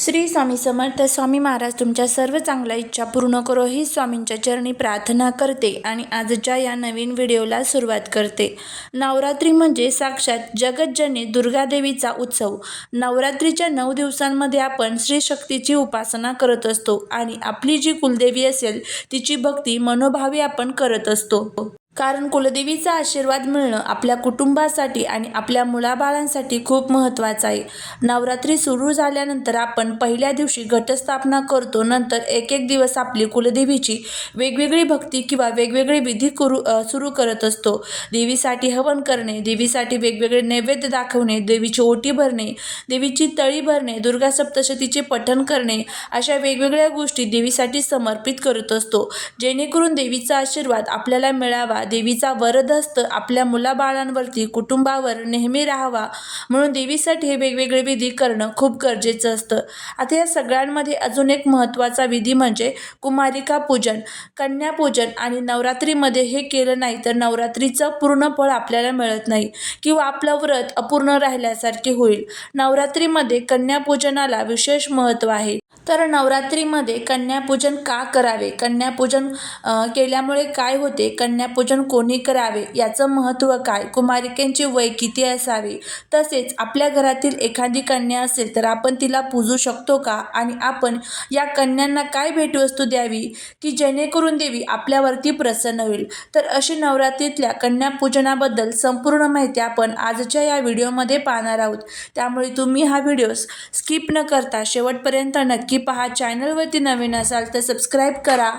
श्री स्वामी समर्थ स्वामी महाराज तुमच्या सर्व चांगल्या इच्छा पूर्ण करो ही स्वामींच्या चरणी प्रार्थना करते आणि आजच्या या नवीन व्हिडिओला सुरुवात करते. नवरात्री म्हणजे साक्षात जगज्जनी दुर्गादेवीचा उत्सव. नवरात्रीच्या नऊ दिवसांमध्ये आपण श्री शक्तीची उपासना करत असतो आणि आपली जी कुलदेवी असेल तिची भक्ती मनोभावी आपण करत असतो. कारण कुलदेवीचा आशीर्वाद मिळणं आपल्या कुटुंबासाठी आणि आपल्या मुलाबाळांसाठी खूप महत्त्वाचं आहे. नवरात्री सुरू झाल्यानंतर आपण पहिल्या दिवशी घटस्थापना करतो. नंतर एक एक दिवस आपली कुलदेवीची वेगवेगळी भक्ती किंवा वेगवेगळे विधी करू सुरू करत असतो. देवीसाठी हवन करणे देवीसाठी वेगवेगळे नैवेद्य दाखवणे देवीची ओटी भरणे देवीची तळी भरणे दुर्गा सप्तशतीचे पठण करणे अशा वेगवेगळ्या गोष्टी देवीसाठी समर्पित करत असतो. जेणेकरून देवीचा आशीर्वाद आपल्याला मिळावा. देवीचा वरदहस्त आपल्या मुलाबाळांवरती कुटुंबावर नेहमी राहावा. म्हणून देवीसाठी हे वेगवेगळे विधी करणं खूप गरजेचं असतं. आता या सगळ्यांमध्ये अजून एक महत्त्वाचा विधी म्हणजे कुमारिका पूजन. कन्यापूजन आणि नवरात्रीमध्ये हे केलं नाही तर नवरात्रीचं पूर्ण फळ आपल्याला मिळत नाही किंवा आपलं व्रत अपूर्ण राहिल्यासारखे होईल. नवरात्रीमध्ये कन्यापूजनाला विशेष महत्त्व आहे. तर नवरात्रीमध्ये कन्यापूजन का करावे? कन्यापूजन केल्यामुळे काय होते? कन्यापूजन कोणी करावे? याचं महत्त्व काय? कुमारिकेंचे वय किती असावे? तसेच आपल्या घरातील एखादी कन्या असेल तर आपण तिला पूजू शकतो का? आणि आपण या कन्यांना काय भेटवस्तू द्यावी? की जेणेकरून देवी आपल्यावरती प्रसन्न होईल? तर अशी नवरात्रीतल्या कन्यापूजनाबद्दल संपूर्ण माहिती आपण आजच्या या व्हिडिओमध्ये पाहणार आहोत. त्यामुळे तुम्ही हा व्हिडिओ स्किप न करता शेवटपर्यंत नक्की पहा चॅनलवरती नवीन असाल तर सबस्क्राईब करा.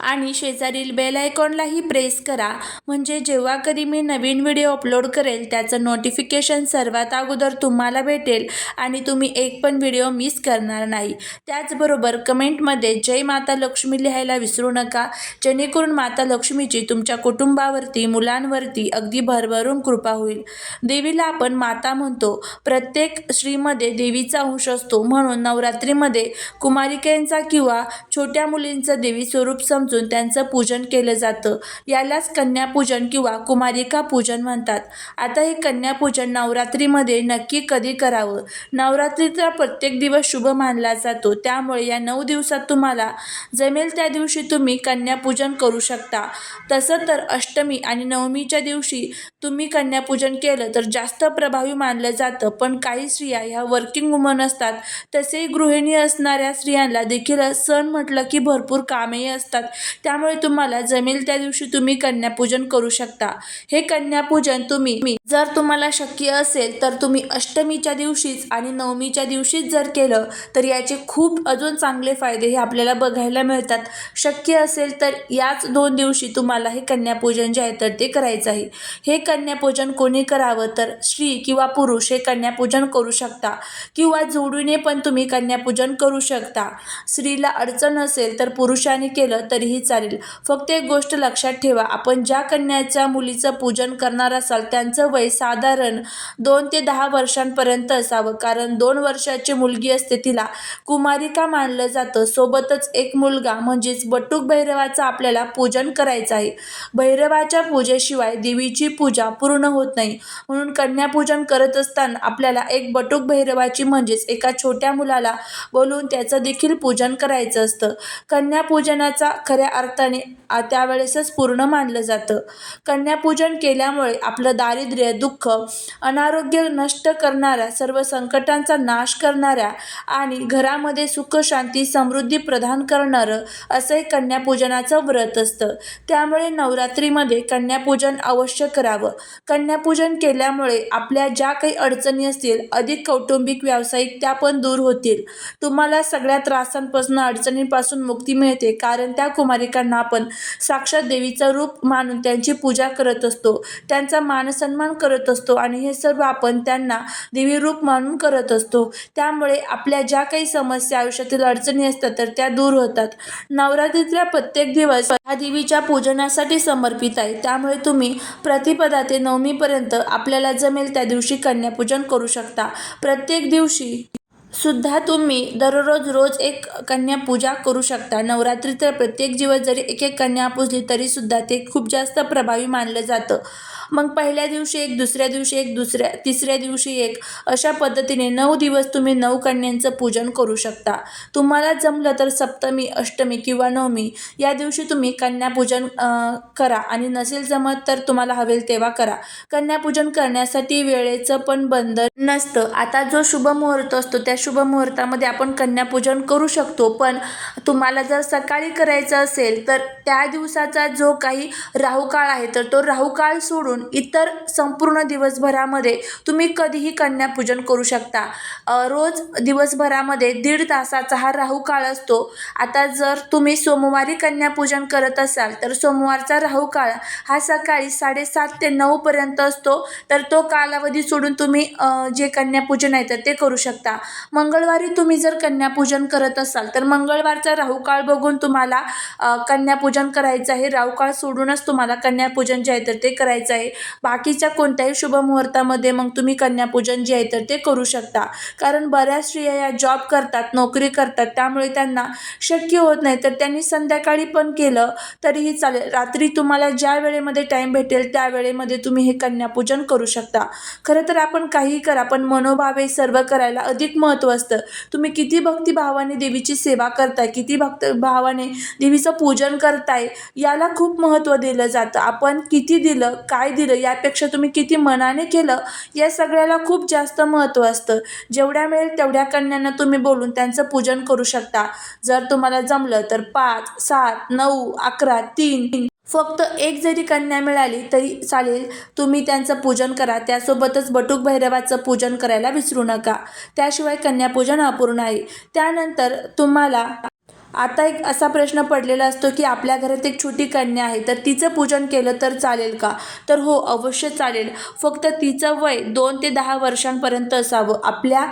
आणि शेजारील बेल आयकॉनलाही प्रेस करा. म्हणजे जेव्हा कधी मी नवीन व्हिडिओ अपलोड करेल त्याचं नोटिफिकेशन सर्वात अगोदर तुम्हाला भेटेल आणि तुम्ही एक पण व्हिडिओ मिस करणार नाही. त्याचबरोबर कमेंटमध्ये जय माता लक्ष्मी लिहायला विसरू नका. जेणेकरून माता लक्ष्मीची तुमच्या कुटुंबावरती मुलांवरती अगदी भरभरून कृपा होईल. देवीला आपण माता म्हणतो. प्रत्येक स्त्रीमध्ये देवीचा अंश असतो. म्हणून नवरात्रीमध्ये कुमारिकेंचा किंवा छोट्या मुलींचं देवी स्वरूप समजून त्यांचं पूजन केलं जातं. यालाच कन्यापूजन किंवा कुमारिका पूजन म्हणतात. आता हे कन्यापूजन नवरात्रीमध्ये नक्की कधी करावं? नवरात्रीचा प्रत्येक दिवस शुभ मानला जातो. त्यामुळे या नऊ दिवसात तुम्हाला जमेल त्या दिवशी तुम्ही कन्यापूजन करू शकता. तसं तर अष्टमी आणि नवमीच्या दिवशी तुम्ही कन्यापूजन केलं तर जास्त प्रभावी मानलं जातं. पण काही स्त्रिया ह्या वर्किंग वुमन असतात. तसेही गृहिणी असणाऱ्या स्त्रियांना देखील सण म्हटलं की भरपूर कामेही असतात. त्यामुळे तुम्हाला जमेल त्या दिवशी तुम्ही कन्यापूजन करू शकता. हे कन्यापूजन तुम्ही जर तुम्हाला शक्य असेल तर तुम्ही अष्टमीच्या दिवशीच आणि नवमीच्या दिवशीच जर केलं तर याचे खूप अजून चांगले फायदे हे आपल्याला बघायला मिळतात. शक्य असेल तर याच दोन दिवशी तुम्हाला हे कन्यापूजन जे आहे तर ते करायचं आहे. हे कन्यापूजन कोणी करावं तर स्त्री किंवा पुरुष हे कन्यापूजन करू शकता. किंवा जोडीने पण तुम्ही कन्यापूजन करू शकता. स्त्रीला अडचण असेल तर पुरुषाने केलं तरी तरीही चालेल. फक्त एक गोष्ट लक्षात ठेवा आपण ज्या कन्याच्या मुलीचं पूजन करणार असाल त्यांचं वय साधारण दोन ते दहा वर्षांपर्यंत असावं. कारण दोन वर्षाची मुलगी असते तिला कुमारिका मानलं जातं. सोबतच एक मुलगा म्हणजेच बटूक भैरवाचं आपल्याला पूजन करायचं आहे. भैरवाच्या पूजेशिवाय देवीची पूजा पूर्ण होत नाही. म्हणून कन्यापूजन करत असताना आपल्याला एक बटूक भैरवाची म्हणजेच एका छोट्या मुलाला बोलून त्याचं देखील पूजन करायचं असतं. कन्यापूजनाचा खऱ्या अर्थाने त्यावेळेसच पूर्ण मानलं जातं. कन्यापूजन केल्यामुळे आपलं दारिद्र्य दुःख अनारोग्य नष्ट करणाऱ्या सर्व संकटांचा नाश करणाऱ्या आणि घरामध्ये सुख शांती समृद्धी प्रदान करणारं असं हे कन्यापूजनाचं व्रत असतं. त्यामुळे नवरात्रीमध्ये कन्यापूजन अवश्य करावं. कन्यापूजन केल्यामुळे आपल्या ज्या काही अडचणी असतील अधिक कौटुंबिक व्यावसायिक त्या पण दूर होतील. तुम्हाला सगळ्या त्रासांपासून अडचणींपासून मुक्ती मिळते कारण त्या कुमारिकांना आपण साक्षात देवीचं रूप मानून त्यांची पूजा करत असतो त्यांचा मानसन्मान करत असतो आणि हे सर्व आपण त्यांना देवी रूप मानून करत असतो. त्यामुळे आपल्या ज्या काही समस्या आयुष्यातील अडचणी असतात तर त्या दूर होतात. नवरात्रीतला प्रत्येक दिवस हा देवीच्या पूजनासाठी समर्पित आहे. त्यामुळे तुम्ही प्रतिपदा ते नवमीपर्यंत आपल्याला जमेल त्या दिवशी कन्यापूजन करू शकता. प्रत्येक दिवशी सुद्धा तुम्ही दररोज रोज एक कन्या पूजा करू शकता. नवरात्रीत प्रत्येक दिवस जरी एक एक कन्या पूजली तरीसुद्धा ते खूप जास्त प्रभावी मानलं जातं. मग पहिल्या दिवशी एक दुसऱ्या दिवशी एक दुसऱ्या तिसऱ्या दिवशी एक अशा पद्धतीने नऊ दिवस तुम्ही नऊ कन्यांचं पूजन करू शकता. तुम्हाला जमलं तर सप्तमी अष्टमी किंवा नवमी या दिवशी तुम्ही कन्यापूजन करा आणि नसेल जमत तर तुम्हाला हवेल तेव्हा करा. कन्यापूजन करण्यासाठी वेळेचं पण बंधन नसतं. आता जो शुभ मुहूर्त असतो त्या शुभ मुहूर्तामध्ये आपण कन्यापूजन करू शकतो. पण तुम्हाला जर सकाळी करायचं असेल तर त्या दिवसाचा जो काही राहुकाळ आहे तर तो राहुकाळ सोडून इतर संपूर्ण दिवसभरामध्ये तुम्ही कधीही कन्यापूजन करू शकता. रोज दिवसभरामध्ये दीड तासाचा हा राहू काळ असतो. आता जर तुम्ही सोमवारी कन्यापूजन करत असाल तर सोमवारचा राहू काळ हा सकाळी साडेसात ते नऊपर्यंत असतो. तर तो कालावधी सोडून तुम्ही जे कन्यापूजन आहे तर ते करू शकता. मंगळवारी तुम्ही जर कन्यापूजन करत असाल तर मंगळवारचा राहू काळ बघून तुम्हाला कन्यापूजन करायचं आहे. राहू काळ सोडूनच तुम्हाला कन्यापूजन जे आहे तर ते करायचं आहे. बाकीच्या कोणत्याही शुभ मुहूर्तामध्ये मग तुम्ही कन्यापूजन जे आहे तर ते करू शकता. कारण बऱ्याच स्त्रिया या जॉब करतात नोकरी करतात त्यामुळे त्यांना शक्य होत नाही. तर त्यांनी संध्याकाळी पण केलं तरीही चालेल. रात्री तुम्हाला ज्या वेळेमध्ये टाईम भेटेल त्या वेळेमध्ये तुम्ही हे कन्यापूजन करू शकता. खरं तर आपण काहीही करा पण मनोभावे सर्व करायला अधिक महत्त्व असतं. तुम्ही किती भक्तिभावाने देवीची सेवा करताय किती भक्त भावाने देवीचं पूजन करताय याला खूप महत्त्व दिलं जातं. आपण किती दिलं काय दिलं यापेक्षा तुम्ही किती मनाने केलं या सगळ्याला खूप जास्त महत्त्व असतं. जेवढ्या मिळेल तेवढ्या कन्यांना तुम्ही बोलून त्यांचं पूजन करू शकता. जर तुम्हाला जमलं तर पाच सात नऊ अकरा तीन फक्त एक जरी कन्या मिळाली तरी चालेल तुम्ही त्यांचं पूजन करा. त्यासोबतच बटूक भैरवाचं पूजन करायला विसरू नका. त्याशिवाय कन्यापूजन अपूर्ण आहे. त्यानंतर तुम्हाला आता एक असा प्रश्न पडलेला असतो की आपल्या घरात एक छोटी कन्या आहे तर तिचं पूजन केलं तर चालेल का? तर हो अवश्य चालेल. फक्त तिचं वय दोन ते दहा वर्षांपर्यंत असावं. आपल्या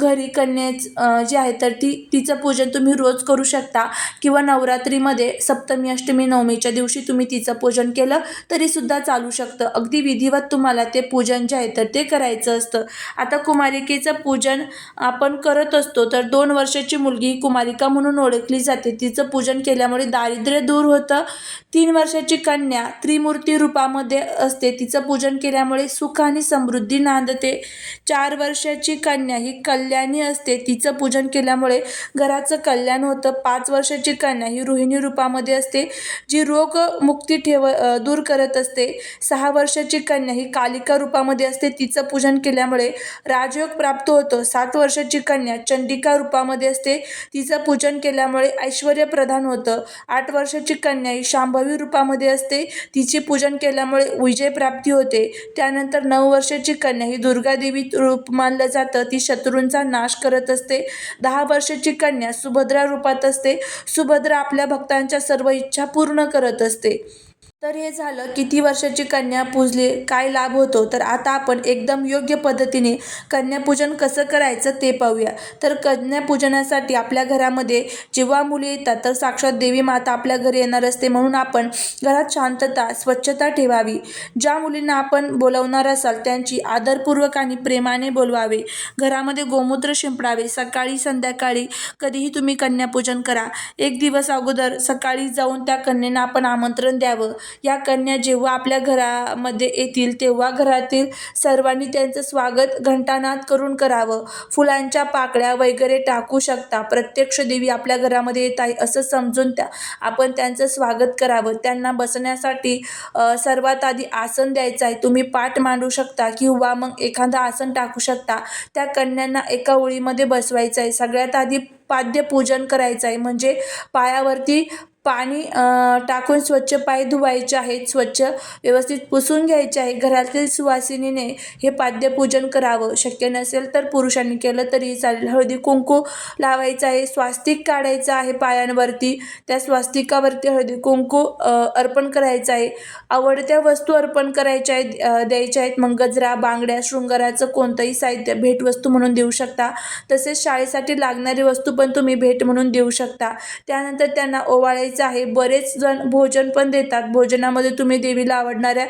घरी कन्याच जे जी आहे तर ती तिचं पूजन तुम्ही रोज करू शकता. किंवा नवरात्रीमध्ये सप्तमी अष्टमी नवमीच्या दिवशी तुम्ही तिचं पूजन केलं तरीसुद्धा चालू शकतं. अगदी विधिवत तुम्हाला ते पूजन जे आहे तर ते करायचं असतं. आता कुमारिकेचं पूजन आपण करत असतो तर दोन वर्षाची मुलगी कुमारिका म्हणून ओळखली जाते. तिचं पूजन केल्यामुळे दारिद्र्य दूर होतं. तीन वर्षाची कन्या त्रिमूर्ती रूपामध्ये असते. तिचं पूजन केल्यामुळे सुख आणि समृद्धी नांदते. चार वर्षाची कन्या ही कल्याणी असते. तिचं पूजन केल्यामुळे घराचं कल्याण होतं. पाच वर्षाची कन्या ही रोहिणी रूपामध्ये असते जी रोग मुक्ती ठेव दूर करत असते. सहा वर्षाची कन्या ही कालिका रूपामध्ये असते. तिचं पूजन केल्यामुळे राजयोग प्राप्त होतो. सात वर्षाची कन्या चंडिका रूपामध्ये असते. तिचं पूजन केल्या केल्यामुळे ऐश्वर प्रधान होतं. आठ वर्षाची कन्या ही शांभवी रूपामध्ये असते. तिचे पूजन केल्यामुळे विजय प्राप्ती होते. त्यानंतर नऊ वर्षाची कन्या ही दुर्गादेवी रूप मानलं जातं. ती शत्रूंचा नाश करत असते. दहा वर्षाची कन्या सुभद्रा रूपात असते. सुभद्रा आपल्या भक्तांच्या सर्व इच्छा पूर्ण करत असते. तर हे झालं किती वर्षाची कन्या पूजली काय लाभ होतो? तर आता आपण एकदम योग्य पद्धतीने कन्यापूजन कसं करायचं ते पाहूया. तर कन्यापूजनासाठी आपल्या घरामध्ये जेव्हा मुली येतात तर साक्षात देवी माता आपल्या घरी येणार असते. म्हणून आपण घरात शांतता स्वच्छता ठेवावी. ज्या मुलींना आपण बोलवणार असाल त्यांची आदरपूर्वक आणि प्रेमाने बोलवावे. घरामध्ये गोमूत्र शिंपडावे. सकाळी संध्याकाळी कधीही तुम्ही कन्यापूजन करा. एक दिवस अगोदर सकाळी जाऊन त्या कन्येला आपण आमंत्रण द्यावं. या कन्या जेव्हा आपल्या घरामध्ये येतील तेव्हा घरातील सर्वांनी त्यांचं स्वागत घंटानाद करून करावं. फुलांच्या पाकळ्या वगैरे टाकू शकता. प्रत्यक्ष देवी आपल्या घरामध्ये येत आहे असं समजून त्या आपण त्यांचं स्वागत करावं. त्यांना बसण्यासाठी सर्वात आधी आसन द्यायचं आहे. तुम्ही पाठ मांडू शकता किंवा मग एखादं आसन टाकू शकता. त्या कन्यांना एका ओळीमध्ये बसवायचं आहे. सगळ्यात आधी पाद्यपूजन करायचं आहे. म्हणजे पायावरती पाणी टाकून स्वच्छ पाय धुवायचे आहेत स्वच्छ व्यवस्थित पुसून घ्यायचे आहे. घरातील सुवासिनीने हे पाद्यपूजन करावं. शक्य नसेल तर पुरुषांनी केलं तरी चालेल. हळदी कुंकू लावायचं आहे स्वास्तिक काढायचं आहे पायांवरती. त्या स्वास्तिकावरती हळदी कुंकू अर्पण करायचं आहे. आवडत्या वस्तू अर्पण करायच्या आहेत द्यायच्या आहेत. मग गजरा बांगड्या शृंगाराचं कोणतंही साहित्य भेटवस्तू म्हणून देऊ शकता. तसेच शाळेसाठी लागणारी वस्तू पण तुम्ही भेट म्हणून देऊ शकता. त्यानंतर त्यांना ओवाळायचं आहे. बरेच जण भोजन पण देतात. भोजनामध्ये तुम्ही देवीला आवडणाऱ्या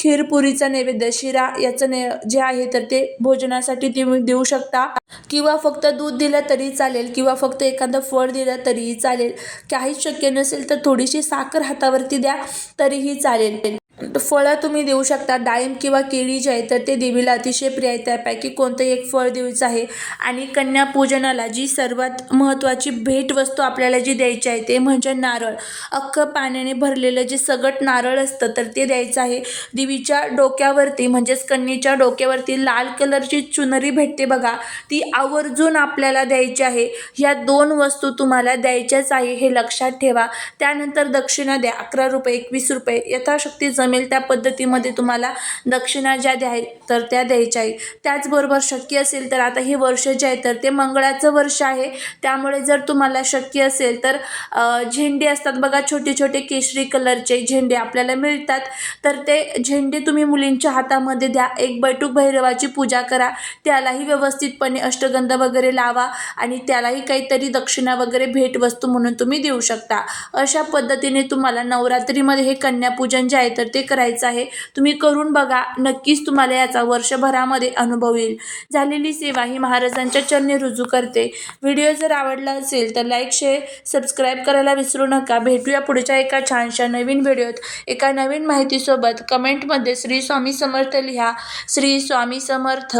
खीरपुरीचा नैवेद्य शिरा याचं ने जे आहे तर ते भोजनासाठी तुम्ही देऊ शकता. किंवा फक्त दूध दिलं तरी चालेल किंवा फक्त एखादं फळ दिलं तरीही चालेल. काहीच शक्य नसेल तर थोडीशी साखर हातावरती द्या तरीही चालेल. फळं तुम्ही देऊ शकता? डाळिंब किंवा केळी जे आहे तर ते देवीला अतिशय प्रिय आहे. त्यापैकी कोणतंही एक फळ देवीचं आहे. आणि कन्यापूजनाला जी सर्वात महत्त्वाची भेटवस्तू आपल्याला जी द्यायची आहे ते म्हणजे नारळ. अख्खं पाण्याने भरलेलं जे सगट नारळ असतं तर ते द्यायचं आहे. देवीच्या डोक्यावरती म्हणजेच कन्येच्या डोक्यावरती लाल कलरची चुनरी भेटते बघा. ती आवर्जून आपल्याला द्यायची आहे. ह्या दोन वस्तू तुम्हाला द्यायच्याच आहे हे लक्षात ठेवा. त्यानंतर दक्षिणा द्या अकरा रुपये एकवीस रुपये. यथाशक्ती जमेल त्या पद्धतीमध्ये तुम्हाला दक्षिणा ज्या द्याय तर त्या द्यायच्या आहे त्याचबरोबर शक्य असेल तर आता हे वर्ष जे आहे तर ते मंगळाचं वर्ष आहे. त्यामुळे जर तुम्हाला शक्य असेल तर झेंडे असतात बघा छोटे छोटे केशरी कलरचे झेंडे आपल्याला मिळतात. तर ते झेंडे तुम्ही मुलींच्या हातामध्ये द्या. एक बैठूक भैरवाची पूजा करा. त्यालाही व्यवस्थितपणे अष्टगंध वगैरे लावा आणि त्यालाही काहीतरी दक्षिणा वगैरे भेटवस्तू म्हणून तुम्ही देऊ शकता. अशा पद्धतीने तुम्हाला नवरात्रीमध्ये हे कन्यापूजन जे आहे तर ते करायचं आहे. तुम्ही करून बघा नक्कीच तुम्हाला याचा वर्षभरामध्ये अनुभव येईल. झालेली सेवा ही महाराजांच्या चरणी रुजू करते. व्हिडिओ जर आवडला असेल तर लाईक शेअर सबस्क्राईब करायला विसरू नका. भेटूया पुढच्या एका छानशा नवीन व्हिडिओत. एका नवीन माहितीसोबत कमेंटमध्ये श्री स्वामी समर्थ लिहा. श्री स्वामी समर्थ.